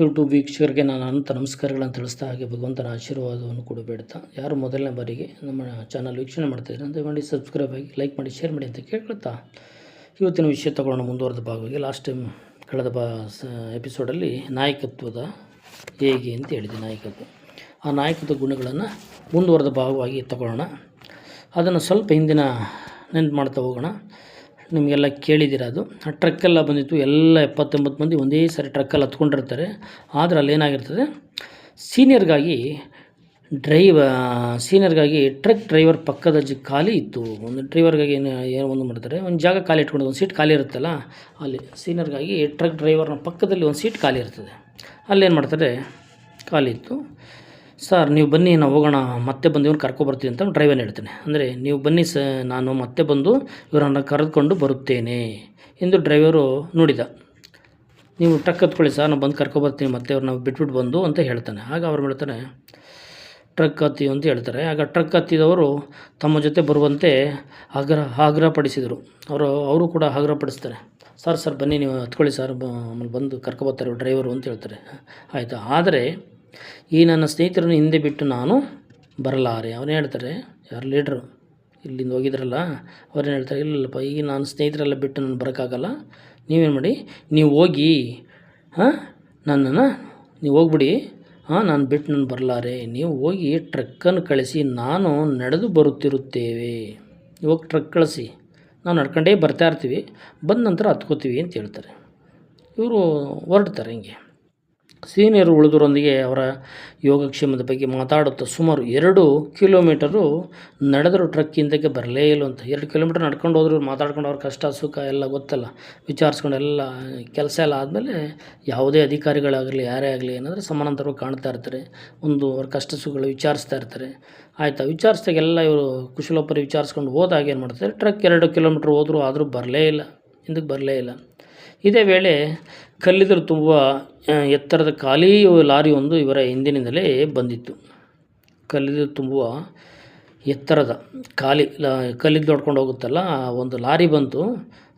YouTube ವೀಕ್ಷಕರಿಗೆ ನಾನು ಅನಂತ ನಮಸ್ಕಾರಗಳನ್ನು ತಿಳಿಸ್ತಾ ಹಾಗೆ ಭಗವಂತನ ಆಶೀರ್ವಾದವನ್ನು ಕೂಡ ಬೇಡ್ತಾ ಯಾರು ಮೊದಲನೇ ಬಾರಿಗೆ ನಮ್ಮ ಚಾನಲ್ ವೀಕ್ಷಣೆ ಮಾಡ್ತಾಯಿದ್ರೆ ಅಂತ ಮಾಡಿ ಸಬ್ಸ್ಕ್ರೈಬ್ ಆಗಿ ಲೈಕ್ ಮಾಡಿ ಶೇರ್ ಮಾಡಿ ಅಂತ ಕೇಳ್ಕೊಳ್ತಾ, ಇವತ್ತಿನ ವಿಷಯ ತಗೊಳ್ಳೋಣ ಮುಂದುವರೆದ ಭಾಗವಾಗಿ. ಲಾಸ್ಟ್ ಟೈಮ್ ಕಳೆದ ಬಾ ಎಪಿಸೋಡಲ್ಲಿ ನಾಯಕತ್ವದ ಹೇಗೆ ಅಂತ ಹೇಳಿದೆ, ನಾಯಕತ್ವ. ಆ ನಾಯಕತ್ವ ಗುಣಗಳನ್ನು ಮುಂದುವರೆದ ಭಾಗವಾಗಿ ತಗೊಳ್ಳೋಣ. ಅದನ್ನು ಸ್ವಲ್ಪ ಹಿಂದಿನ ನೆನ್ಪು ಮಾಡ್ತಾ ಹೋಗೋಣ. ನಿಮಗೆಲ್ಲ ಕೇಳಿದ್ದೀರ ಅದು? ಆ ಟ್ರಕ್ಕೆಲ್ಲ ಬಂದಿತ್ತು, ಎಲ್ಲ ಎಪ್ಪತ್ತೊಂಬತ್ತು ಮಂದಿ ಒಂದೇ ಸಾರಿ ಟ್ರಕ್ಕಲ್ಲಿ ಹತ್ಕೊಂಡಿರ್ತಾರೆ. ಆದರೆ ಅಲ್ಲಿ ಏನಾಗಿರ್ತದೆ? ಸೀನಿಯರ್ಗಾಗಿ ಡ್ರೈವ ಸೀನಿಯರ್ಗಾಗಿ ಟ್ರಕ್ ಡ್ರೈವರ್ ಪಕ್ಕದ ಜಿ ಖಾಲಿ ಇತ್ತು. ಒಂದು ಡ್ರೈವರ್ಗಾಗಿ ಏನು ಏನು ಒಂದು ಮಾಡ್ತಾರೆ. ಒಂದು ಜಾಗ ಖಾಲಿ ಇಟ್ಕೊಂಡು, ಒಂದು ಸೀಟ್ ಖಾಲಿ ಇರುತ್ತಲ್ಲ, ಅಲ್ಲಿ ಸೀನಿಯರ್ಗಾಗಿ ಟ್ರಕ್ ಡ್ರೈವರ್ನ ಪಕ್ಕದಲ್ಲಿ ಒಂದು ಸೀಟ್ ಖಾಲಿ ಇರ್ತದೆ. ಅಲ್ಲೇನು ಮಾಡ್ತಾರೆ? ಖಾಲಿ ಇತ್ತು. ಸರ್, ನೀವು ಬನ್ನಿ, ನಾವು ಹೋಗೋಣ, ಮತ್ತೆ ಬಂದು ಇವ್ರನ್ನ ಕರ್ಕೊಬರ್ತೀನಿ ಅಂತ ಡ್ರೈವರ್ ಹೇಳ್ತಾನೆ. ಅಂದರೆ ನೀವು ಬನ್ನಿ ಸ, ನಾನು ಮತ್ತೆ ಬಂದು ಇವರನ್ನು ಕರೆದುಕೊಂಡು ಬರುತ್ತೇನೆ ಎಂದು ಡ್ರೈವರು ನುಡಿದ. ನೀವು ಟ್ರಕ್ ಹತ್ಕೊಳ್ಳಿ ಸರ್, ನಾನು ಬಂದು ಕರ್ಕೊಬರ್ತೀನಿ ಮತ್ತೆ ಅವ್ರನ್ನ ಬಿಟ್ಬಿಟ್ಟು ಬಂದು ಅಂತ ಹೇಳ್ತಾನೆ. ಆಗ ಅವ್ರು ಹೇಳ್ತಾನೆ ಟ್ರಕ್ ಹತ್ತಿ ಅಂತ ಹೇಳ್ತಾರೆ. ಆಗ ಟ್ರಕ್ ಹತ್ತಿದವರು ತಮ್ಮ ಜೊತೆ ಬರುವಂತೆ ಆಗ್ರಹ ಆಗ್ರಹಪಡಿಸಿದರು. ಅವರು ಅವರು ಕೂಡ ಆಗ್ರಹಪಡಿಸ್ತಾರೆ. ಸರ್ ಸರ್, ಬನ್ನಿ, ನೀವು ಹತ್ಕೊಳ್ಳಿ ಸರ್ ಬಂದು ಕರ್ಕೊಬರ್ತಾರೆ ಡ್ರೈವರು ಅಂತ ಹೇಳ್ತಾರೆ. ಆಯಿತಾ? ಆದರೆ ಈ ನನ್ನ ಸ್ನೇಹಿತರನ್ನು ಹಿಂದೆ ಬಿಟ್ಟು ನಾನು ಬರಲಾರೆ. ಅವನೇ ಹೇಳ್ತಾರೆ? ಯಾರು ಲೀಡ್ರು ಇಲ್ಲಿಂದ ಹೋಗಿದ್ರಲ್ಲ? ಅವ್ರೇನು ಹೇಳ್ತಾರೆ? ಇಲ್ಲಪ್ಪ, ಈಗ ನಾನು ಸ್ನೇಹಿತರೆಲ್ಲ ಬಿಟ್ಟು ನಾನು ಬರೋಕ್ಕಾಗಲ್ಲ. ನೀವೇನು ಮಾಡಿ? ನೀವು ಹೋಗಿ, ಹಾಂ, ನನ್ನನ್ನು ನೀವು ಹೋಗ್ಬಿಡಿ. ಹಾಂ, ನಾನು ಬಿಟ್ಟು ನಾನು ಬರಲಾರೆ. ನೀವು ಹೋಗಿ ಟ್ರಕ್ಕನ್ನು ಕಳಿಸಿ, ನಾನು ನಡೆದು ಬರುತ್ತಿರುತ್ತೇವೆ. ಇವಾಗ ಟ್ರಕ್ ಕಳಿಸಿ. ನಾವು ನಡ್ಕೊಂಡೇ ಬರ್ತಾ ಇರ್ತೀವಿ. ಬಂದ ನಂತರ ಹತ್ಕೋತೀವಿ ಅಂತ ಹೇಳ್ತಾರೆ. ಇವರು ಹೊರಡ್ತಾರೆ ಹಿಂಗೆ. ಸೀನಿಯರ್ ಉಳಿದರೊಂದಿಗೆ ಅವರ ಯೋಗಕ್ಷೇಮದ ಬಗ್ಗೆ ಮಾತಾಡುತ್ತಾ ಸುಮಾರು ಎರಡು ಕಿಲೋಮೀಟರು ನಡೆದರು ಟ್ರಕ್ ಹಿಂದಕ್ಕೆ ಬರಲೇ ಇಲ್ಲ ಅಂತ. ಎರಡು ಕಿಲೋಮೀಟರ್ ನಡ್ಕೊಂಡು ಹೋದ್ರು ಮಾತಾಡ್ಕೊಂಡು ಅವ್ರ ಕಷ್ಟ, ಸುಖ ಎಲ್ಲ ಗೊತ್ತಲ್ಲ. ವಿಚಾರಿಸ್ಕೊಂಡು ಎಲ್ಲ ಕೆಲಸ ಎಲ್ಲ ಆದಮೇಲೆ ಯಾವುದೇ ಅಧಿಕಾರಿಗಳಾಗಲಿ, ಯಾರೇ ಆಗಲಿ ಏನಾದರೂ ಸಮಾನಾಂತರವಾಗಿ ಕಾಣ್ತಾ ಇರ್ತಾರೆ. ಒಂದು ಅವ್ರ ಕಷ್ಟ, ಸುಖಗಳು ವಿಚಾರಿಸ್ತಾ ಇರ್ತಾರೆ. ಆಯಿತಾ? ವಿಚಾರಿಸ್ದಾಗೆಲ್ಲ ಇವರು ಕುಶಲೋಪರಿ ವಿಚಾರಿಸ್ಕೊಂಡು ಹೋದಾಗ ಏನು ಮಾಡ್ತಾರೆ? ಟ್ರಕ್ ಎರಡು ಕಿಲೋಮೀಟ್ರ್ ಹೋದರೂ ಆದರೂ ಬರಲೇ ಇಲ್ಲ. ಹಿಂದಕ್ಕೆ ಬರಲೇ ಇಲ್ಲ. ಇದೇ ವೇಳೆ ಕಲ್ಲಿದ್ದಲು ತುಂಬುವ ಎತ್ತರದ ಖಾಲಿ ಲಾರಿ ಒಂದು ಇವರ ಹಿಂದಿನಿಂದಲೇ ಬಂದಿತ್ತು. ಕಲ್ಲಿದ್ದಲು ತುಂಬುವ ಎತ್ತರದ ಖಾಲಿ ಕಲ್ಲಿದ್ದು ಹೊಡ್ಕೊಂಡು ಹೋಗುತ್ತಲ್ಲ, ಆ ಒಂದು ಲಾರಿ ಬಂತು.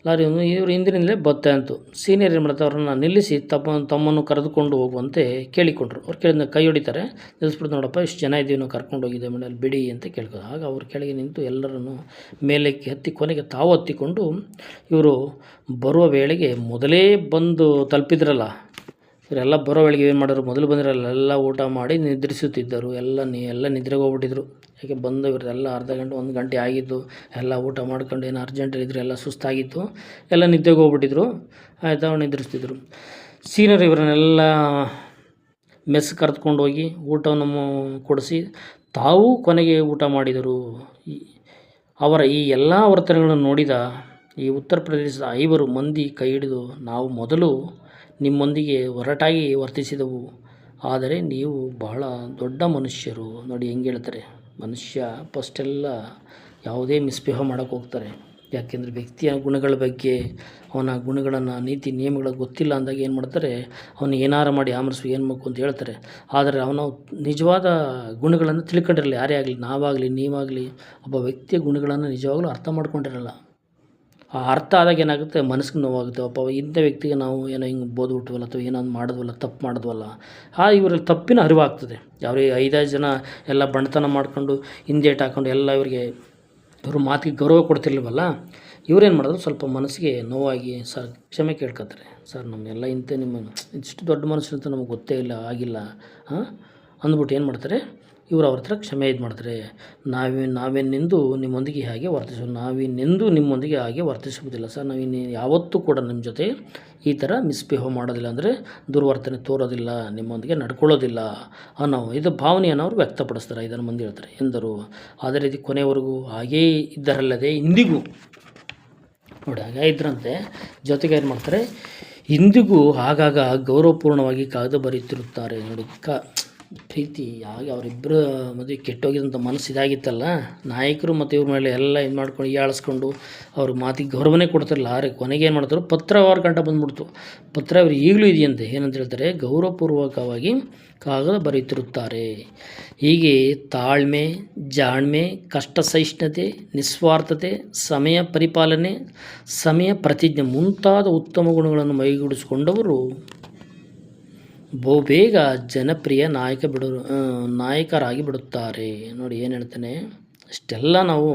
ಲಾರಿ ಇವರು ಹಿಂದಿನಿಂದಲೇ ಬತ್ತೆ ಅಂತು. ಸೀನಿಯರ್ ಏನು ಮಾಡ್ತಾರೆ, ಅವ್ರನ್ನ ನಿಲ್ಲಿಸಿ ತಮ್ಮ ತಮ್ಮನ್ನು ಕರೆದುಕೊಂಡು ಹೋಗುವಂತೆ ಕೇಳಿಕೊಂಡ್ರು. ಅವ್ರು ಕೇಳಿದ ಕೈ ಹೊಡಿತಾರೆ. ನಿಲ್ಲಿಸ್ಬಿಟ್ಟು ನೋಡಪ್ಪ, ಇಷ್ಟು ಜನ ಇದ್ದೀವಿ ನಾವು ಕರ್ಕೊಂಡು ಹೋಗಿದ್ದೆ ಮನೇಲಿ ಬಿಡಿ ಅಂತ ಕೇಳ್ಕೊ ಆಗ ಅವ್ರ ಕೆಳಗೆ ನಿಂತು ಎಲ್ಲರನ್ನು ಮೇಲೆ ಹತ್ತಿ ಕೊನೆಗೆ ತಾವು ಹತ್ತಿಕೊಂಡು ಇವರು ಬರುವ ವೇಳೆಗೆ ಮೊದಲೇ ಬಂದು ತಲುಪಿದ್ರಲ್ಲ. ಇವರೆಲ್ಲ ಬರೋ ವೇಳೆಗೆ ಏನು ಮಾಡೋರು ಮೊದಲು ಬಂದರೆ ಅಲ್ಲೆಲ್ಲ ಊಟ ಮಾಡಿ ನಿದ್ರಿಸುತ್ತಿದ್ದರು. ಎಲ್ಲ ನೀ, ಎಲ್ಲ ನಿದ್ರೆಗೆ ಹೋಗ್ಬಿಟ್ಟಿದ್ರು ಯಾಕೆ ಬಂದು ಎಲ್ಲ ಅರ್ಧ ಗಂಟೆ, ಒಂದು ಗಂಟೆ ಆಗಿದ್ದು, ಎಲ್ಲ ಊಟ ಮಾಡ್ಕೊಂಡು ಏನು ಅರ್ಜೆಂಟಲ್ಲಿ ಇದ್ರು ಎಲ್ಲ ಸುಸ್ತಾಗಿತ್ತು. ಎಲ್ಲ ನಿದ್ದೆಗೆ ಹೋಗ್ಬಿಟ್ಟಿದ್ರು ಆಯಿತಾ ನಿದ್ರಿಸ್ತಿದ್ರು. ಸೀನಿಯರ್ ಇವರನ್ನೆಲ್ಲ ಮೆಸ್ ಕರೆದುಕೊಂಡು ಹೋಗಿ ಊಟವನ್ನು ಕೊಡಿಸಿ ತಾವು ಕೊನೆಗೆ ಊಟ ಮಾಡಿದರು. ಅವರ ಈ ಎಲ್ಲ ವರ್ತನೆಗಳನ್ನು ನೋಡಿದ ಈ ಉತ್ತರ ಪ್ರದೇಶದ ಐವರು ಮಂದಿ ಕೈ ಹಿಡಿದು ನಾವು ಮೊದಲು ನಿಮ್ಮೊಂದಿಗೆ ಒರಟಾಗಿ ವರ್ತಿಸಿದವು. ಆದರೆ ನೀವು ಬಹಳ ದೊಡ್ಡ ಮನುಷ್ಯರು. ನೋಡಿ ಹೆಂಗೆ ಹೇಳ್ತಾರೆ, ಮನುಷ್ಯ ಫಸ್ಟೆಲ್ಲ ಯಾವುದೇ ಮಿಸ್ಬಿಹೇವ್ ಮಾಡೋಕ್ಕೆ ಹೋಗ್ತಾರೆ. ಯಾಕೆಂದರೆ ವ್ಯಕ್ತಿಯ ಗುಣಗಳ ಬಗ್ಗೆ, ಅವನ ಗುಣಗಳನ್ನು, ನೀತಿ, ನಿಯಮಗಳ ಗೊತ್ತಿಲ್ಲ ಅಂದಾಗ ಏನು ಮಾಡ್ತಾರೆ, ಅವನು ಏನಾರ ಮಾಡಿ ಆಮರಿಸು, ಏನು ಬೇಕು ಅಂತ ಹೇಳ್ತಾರೆ. ಆದರೆ ಅವನ ನಿಜವಾದ ಗುಣಗಳನ್ನು ತಿಳ್ಕೊಂಡಿರಲಿ ಯಾರೇ ಆಗಲಿ, ನಾವಾಗಲಿ, ನೀವಾಗಲಿ, ಒಬ್ಬ ವ್ಯಕ್ತಿಯ ಗುಣಗಳನ್ನು ನಿಜವಾಗ್ಲೂ ಅರ್ಥ ಮಾಡ್ಕೊಂಡಿರಲ್ಲ. ಅರ್ಥ ಆದಾಗ ಏನಾಗುತ್ತೆ, ಮನಸ್ಸಿಗೆ ನೋವಾಗುತ್ತೆ. ಒಬ್ಬ ಇಂಥ ವ್ಯಕ್ತಿಗೆ ನಾವು ಏನೋ ಹಿಂಗೆ ಬೋದ್ಬಿಟ್ವಲ್ಲ ಅಥವಾ ಏನೋ ಮಾಡಿದ್ವಲ್ಲ, ತಪ್ಪು ಮಾಡಿದ್ವಲ್ಲ, ಆ ಇವರಲ್ಲಿ ತಪ್ಪಿನ ಅರಿವಾಗ್ತದೆ. ಅವ್ರಿಗೆ ಐದಾರು ಜನ ಎಲ್ಲ ಬಣ್ತನ ಮಾಡ್ಕೊಂಡು, ಹಿಂದೇಟ್ ಹಾಕೊಂಡು ಎಲ್ಲ ಇವರಿಗೆ ಇವ್ರ ಮಾತಿಗೆ ಗೌರವ ಕೊಡ್ತಿರ್ಲಿಲ್ವಲ್ಲ ಇವ್ರೇನು ಮಾಡಿದ್ರು? ಸ್ವಲ್ಪ ಮನಸ್ಸಿಗೆ ನೋವಾಗಿ, ಸರ್, ಕ್ಷಮೆ ಕೇಳ್ಕೊತಾರೆ. ಸರ್ ನಮಗೆಲ್ಲ ಇಂಥ ನಿಮ್ಮ, ಇಷ್ಟು ದೊಡ್ಡ ಮನಸ್ಸು ಅಂತ ನಮಗೆ ಗೊತ್ತೇ ಇಲ್ಲ, ಆಗಿಲ್ಲ, ಹಾಂ? ಅಂದ್ಬಿಟ್ಟು ಏನು ಮಾಡ್ತಾರೆ? ಇವರು ಅವ್ರ ಹತ್ರ ಕ್ಷಮೆ ಇದು ಮಾಡ್ತಾರೆ. ನಾವೇ ನಾವೇನೆಂದು ನಿಮ್ಮೊಂದಿಗೆ ಹಾಗೆ ವರ್ತಿಸು. ನಾವಿನ್ನೆಂದೂ ನಿಮ್ಮೊಂದಿಗೆ ಹಾಗೆ ವರ್ತಿಸುವುದಿಲ್ಲ. ಸರ್ ನಾವಿನ್ನು ಯಾವತ್ತೂ ಕೂಡ ನಿಮ್ಮ ಜೊತೆ ಈ ಥರ ಮಿಸ್ಬಿಹೇವ್ ಮಾಡೋದಿಲ್ಲ ಅಂದರೆ ದುರ್ವರ್ತನೆ ತೋರೋದಿಲ್ಲ, ನಿಮ್ಮೊಂದಿಗೆ ನಡ್ಕೊಳ್ಳೋದಿಲ್ಲ ಅನ್ನೋ ಇದು ಭಾವನೆಯನ್ನು ಅವರು ವ್ಯಕ್ತಪಡಿಸ್ತಾರೆ, ಇದನ್ನು ಮಂದಿ ಹೇಳ್ತಾರೆ ಎಂದರು. ಅದೇ ರೀತಿ ಕೊನೆಯವರೆಗೂ ಹಾಗೇ ಇದ್ದರಲ್ಲದೆ ಇಂದಿಗೂ. ನೋಡಿ, ಹಾಗೆ ಇದ್ರಂತೆ. ಜೊತೆಗೆ ಏನು ಮಾಡ್ತಾರೆ? ಇಂದಿಗೂ ಆಗಾಗ ಗೌರವಪೂರ್ಣವಾಗಿ ಕಾಗದ ಬರೆಯುತ್ತಿರುತ್ತಾರೆ ನೋಡಿ, ಕ ಪ್ರೀತಿ ಯಾವಾಗ ಅವರಿಬ್ಬರ ಮದುವೆ ಕೆಟ್ಟೋಗಿದಂಥ ಮನಸ್ಸು ಇದಾಗಿತ್ತಲ್ಲ, ನಾಯಕರು ಮತ್ತು ಇವ್ರ ಮೇಲೆ ಎಲ್ಲ ಇದು ಮಾಡ್ಕೊಂಡು ಈಯಾಳಿಸ್ಕೊಂಡು ಅವ್ರ ಮಾತಿಗೆ ಗೌರವನೇ ಕೊಡ್ತಿರಲಿಲ್ಲ. ಆರೇ ಕೊನೆಗೆ ಏನು ಮಾಡ್ತಾರೆ ಪತ್ರ ಅವ್ರ ಗಂಟ ಬಂದ್ಬಿಡ್ತು. ಪತ್ರ ಅವ್ರು ಈಗಲೂ ಇದೆಯಂತೆ. ಏನಂತ ಹೇಳ್ತಾರೆ? ಗೌರವಪೂರ್ವಕವಾಗಿ ಕಾಗದ ಬರೆಯುತ್ತಿರುತ್ತಾರೆ. ಹೀಗೆ ತಾಳ್ಮೆ, ಜಾಣ್ಮೆ ಕಷ್ಟ ಸಹಿಷ್ಣುತೆ ನಿಸ್ವಾರ್ಥತೆ, ಸಮಯ ಪರಿಪಾಲನೆ, ಸಮಯ ಪ್ರತಿಜ್ಞೆ ಮುಂತಾದ ಉತ್ತಮ ಗುಣಗಳನ್ನು ಮೈಗೂಡಿಸಿಕೊಂಡವರು ಬಹುಬೇಗ ಜನಪ್ರಿಯ ನಾಯಕ ಬಿಡು ನಾಯಕರಾಗಿ ಬಿಡುತ್ತಾರೆ. ನೋಡಿ ಏನು ಹೇಳ್ತಾನೆ ಅಷ್ಟೆಲ್ಲ ನಾವು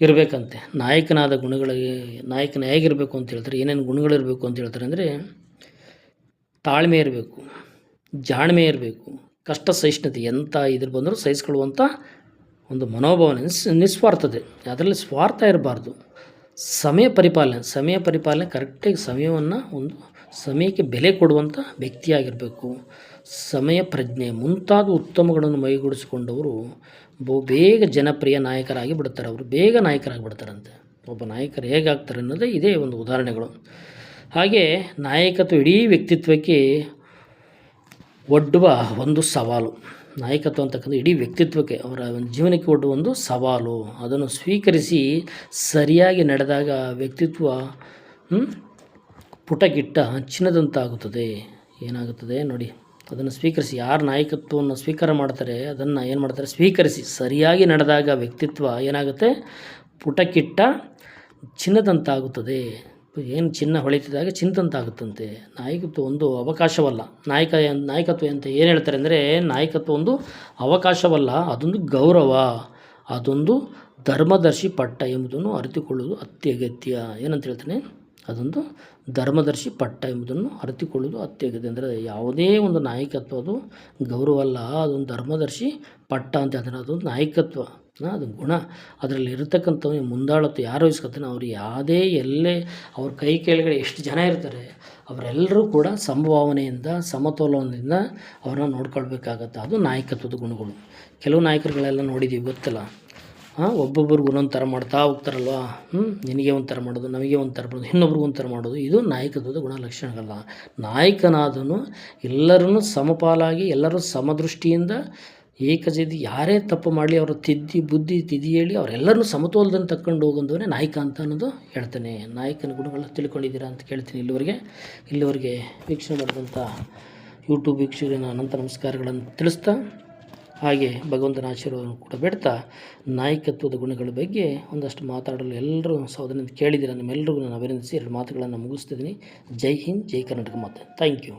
ಇರಬೇಕಂತೆ. ನಾಯಕನಾದ ಗುಣಗಳಿಗೆ, ನಾಯಕನ ಹೇಗಿರಬೇಕು ಅಂತ ಹೇಳ್ತಾರೆ. ಏನೇನು ಗುಣಗಳಿರಬೇಕು ಅಂತ ಹೇಳ್ತಾರೆ ಅಂದರೆ, ತಾಳ್ಮೆ ಇರಬೇಕು, ಜಾಣ್ಮೆ ಇರಬೇಕು, ಕಷ್ಟ ಸಹಿಷ್ಣುತೆ ಎಂಥ ಇದ್ರ ಬಂದರೂ ಸಹಿಸ್ಕೊಳ್ಳುವಂಥ ಒಂದು ಮನೋಭಾವನೆ, ನಿಸ್, ನಿಸ್ವಾರ್ಥತೆ. ಅದರಲ್ಲಿ ಸ್ವಾರ್ಥ ಇರಬಾರ್ದು. ಸಮಯ ಪರಿಪಾಲನೆ ಸಮಯ ಪರಿಪಾಲನೆ ಕರೆಕ್ಟಾಗಿ ಸಮಯವನ್ನು ಒಂದು ಸಮಯಕ್ಕೆ ಬೆಲೆ ಕೊಡುವಂಥ ವ್ಯಕ್ತಿಯಾಗಿರಬೇಕು. ಸಮಯ ಪ್ರಜ್ಞೆ ಮುಂತಾದ ಉತ್ತಮಗಳನ್ನು ಮೈಗೂಡಿಸಿಕೊಂಡವರು ಬಹು ಬೇಗ ಜನಪ್ರಿಯ ನಾಯಕರಾಗಿ ಬಿಡ್ತಾರೆ. ಅವರು ಬೇಗ ನಾಯಕರಾಗಿ ಬಿಡ್ತಾರಂತೆ ಒಬ್ಬ ನಾಯಕರು ಹೇಗಾಗ್ತಾರೆ ಅನ್ನೋದೇ ಇದೇ ಒಂದು ಉದಾಹರಣೆಗಳು. ಹಾಗೆ ನಾಯಕತ್ವ ಇಡೀ ವ್ಯಕ್ತಿತ್ವಕ್ಕೆ ಒಡ್ಡುವ ಒಂದು ಸವಾಲು. ನಾಯಕತ್ವ ಅಂತಕ್ಕಂಥ ಇಡೀ ವ್ಯಕ್ತಿತ್ವಕ್ಕೆ, ಅವರ ಒಂದು ಜೀವನಕ್ಕೆ ಒಡ್ಡುವ ಒಂದು ಸವಾಲು. ಅದನ್ನು ಸ್ವೀಕರಿಸಿ ಸರಿಯಾಗಿ ನಡೆದಾಗ ವ್ಯಕ್ತಿತ್ವ ಪುಟಗಿಟ್ಟ ಚಿನ್ನದಂತಾಗುತ್ತದೆ. ಏನಾಗುತ್ತದೆ ನೋಡಿ, ಅದನ್ನು ಸ್ವೀಕರಿಸಿ. ಯಾರು ನಾಯಕತ್ವವನ್ನು ಸ್ವೀಕಾರ ಮಾಡ್ತಾರೆ, ಅದನ್ನು ಏನು ಮಾಡ್ತಾರೆ? ಸ್ವೀಕರಿಸಿ. ಸರಿಯಾಗಿ ನಡೆದಾಗ ವ್ಯಕ್ತಿತ್ವ ಏನಾಗುತ್ತೆ? ಪುಟಕಿಟ್ಟ ಚಿನ್ನದಂತಾಗುತ್ತದೆ. ಏನು ಚಿನ್ನ ಹೊಳಿತಿದಾಗ ಚಿನ್ನದಂತಾಗುತ್ತಂತೆ. ನಾಯಕತ್ವ ಒಂದು ಅವಕಾಶವಲ್ಲ. ನಾಯಕ, ನಾಯಕತ್ವ ಅಂತ ಏನು ಹೇಳ್ತಾರೆ ಅಂದರೆ, ನಾಯಕತ್ವ ಒಂದು ಅವಕಾಶವಲ್ಲ, ಅದೊಂದು ಗೌರವ, ಅದೊಂದು ಧರ್ಮದರ್ಶಿ ಪಟ್ಟ ಎಂಬುದನ್ನು ಅರಿತುಕೊಳ್ಳುವುದು ಅತ್ಯಗತ್ಯ. ಏನಂತ ಹೇಳ್ತಾನೆ? ಅದೊಂದು ಧರ್ಮದರ್ಶಿ ಪಟ್ಟ ಎಂಬುದನ್ನು ಅರಿತುಕೊಳ್ಳುವುದು ಅತ್ಯಗತ್ಯ. ಅಂದರೆ ಯಾವುದೇ ಒಂದು ನಾಯಕತ್ವ ಅದು ಗೌರವ ಅಲ್ಲ ಅದೊಂದು ಧರ್ಮದರ್ಶಿ ಪಟ್ಟ ಅಂತ ಹೇಳ್ತಾರೆ. ಅದೊಂದು ನಾಯಕತ್ವ ಅದು ಗುಣ. ಅದರಲ್ಲಿ ಇರತಕ್ಕಂಥ ಮುಂದಾಳತ್ವ ಯಾರು ವಹಿಸ್ಕೊತಾನೆ ಅವ್ರು ಯಾವುದೇ ಎಲ್ಲೇ, ಅವ್ರ ಕೈ ಕೆಳಗಡೆ ಎಷ್ಟು ಜನ ಇರ್ತಾರೆ, ಅವರೆಲ್ಲರೂ ಕೂಡ ಸಮಭಾವನೆಯಿಂದ, ಸಮತೋಲನದಿಂದ ಅವ್ರನ್ನ ನೋಡ್ಕೊಳ್ಬೇಕಾಗತ್ತೆ. ಅದು ನಾಯಕತ್ವದ ಗುಣಗಳು. ಕೆಲವು ನಾಯಕರುಗಳೆಲ್ಲ ನೋಡಿದ್ದೀವಿ ಗೊತ್ತಲ್ಲ? ಹಾಂ ಒಬ್ಬೊಬ್ರಿಗೆ ಒಂದೊಂದು ಥರ ಮಾಡ್ತಾ ಹೋಗ್ತಾರಲ್ವ? ಹ್ಞೂ ನಿನಗೆ ಒಂಥರ ಮಾಡೋದು, ನಮಗೆ ಒಂಥರ ಮಾಡೋದು, ಇನ್ನೊಬ್ರಿಗೆ ಒಂಥರ ಮಾಡೋದು, ಇದು ನಾಯಕತ್ವದ ಗುಣಲಕ್ಷಣಗಳಲ್ಲ ನಾಯಕನಾದನು ಎಲ್ಲರನ್ನೂ ಸಮಪಾಲಾಗಿ, ಎಲ್ಲರೂ ಸಮದೃಷ್ಟಿಯಿಂದ ಏಕಜದಿ ಯಾರೇ ತಪ್ಪು ಮಾಡಲಿ, ಅವರು ತಿದ್ದಿ ಬುದ್ಧಿ, ತಿದ್ದಿ ಹೇಳಿ, ಅವರೆಲ್ಲರನ್ನೂ ಸಮತೋಲದಲ್ಲಿ ತಕ್ಕೊಂಡು ಹೋಗೋದವನೇ ನಾಯಕ ಅಂತ ಅನ್ನೋದು ಹೇಳ್ತಾನೆ. ನಾಯಕನ ಗುಣಗಳನ್ನ ತಿಳ್ಕೊಂಡಿದ್ದೀರಾ ಅಂತ ಕೇಳ್ತೀನಿ ಇಲ್ಲಿವರೆಗೆ. ಇಲ್ಲಿವರೆಗೆ ವೀಕ್ಷಣೆ ಮಾಡಿದಂಥ ಯೂಟ್ಯೂಬ್ ವೀಕ್ಷಕರಿಗೆ ಅನಂತ ನಮಸ್ಕಾರಗಳನ್ನು ತಿಳಿಸ್ತಾ ಹಾಗೆ ಭಗವಂತನ ಆಶೀರ್ವಾದವನ್ನು ಕೂಡ ಬಿಡ್ತಾ ನಾಯಕತ್ವದ ಗುಣಗಳ ಬಗ್ಗೆ ಒಂದಷ್ಟು ಮಾತಾಡಲು ಎಲ್ಲರೂ ಸೌದನಿಂದ ಕೇಳಿದ್ದೀರ? ನಿಮ್ಮೆಲ್ಲರಿಗೂ ನಾನು ಅಭಿನಂದಿಸಿ ಎರಡು ಮಾತುಗಳನ್ನು ಮುಗಿಸ್ತಿದ್ದೀನಿ. ಜೈ ಹಿಂದ್, ಜೈ ಕರ್ನಾಟಕ ಮಾತೆ. Thank you